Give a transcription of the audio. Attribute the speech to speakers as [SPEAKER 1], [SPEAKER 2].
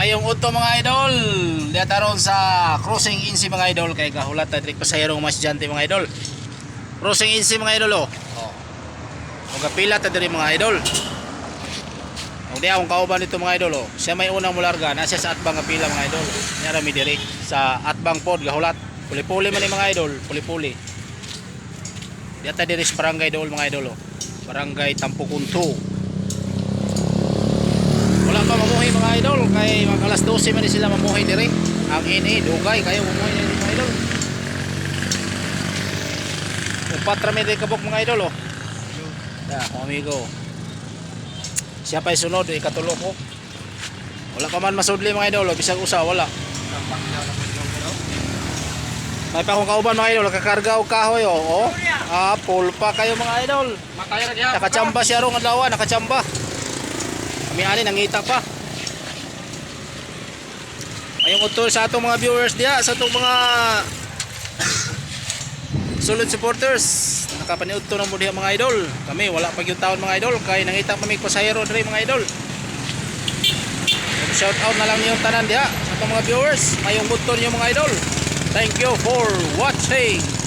[SPEAKER 1] Mayong uto mga idol. Diya taron sa crossing insi mga idol kay kahulat ta diri pasahero mas jante mga idol. Crossing insi mga idol oh. Oh. Mga pila ta diri mga idol. O di akong kauban dito mga idol oh. Siya may unang mularga na sa atbang nga mga idol. Nya ra mi diri sa atbang pod gahulat. Puli-puli man ni mga idol, puli-puli. Diya ta diri sa barangay idol mga idol oh. Barangay Tampukunto. Wala pa mamuhi mga idol kay mga alas 12 man ni sila mamuhi diri. Ang ini dugay kayo mamuhi diri mga idol. Upat ra mi kabuk mga idol oh. Ya, mga amigo. Siya pa sunod ikatulo ko. Wala pa man masudli mga idol, oh. bisag usa wala. May pa akong kauban mga idol, kakarga og kahoy oh. oh. Ah, full pa kayo mga idol.
[SPEAKER 2] Matay ra diha.
[SPEAKER 1] Nakachamba siya ro nga dawa, nakachamba. Kami ani nangita pa. Ayong utol sa atong mga viewers diya, sa atong mga solid supporters. Nakapaniud to ng mga idol. Kami wala pa gyud taon mga idol kay nangita pa mi pasahero diri mga idol. Shout out na lang niyo tanan diha sa atong mga viewers. Mayong muton niyo mga idol. Thank you for watching.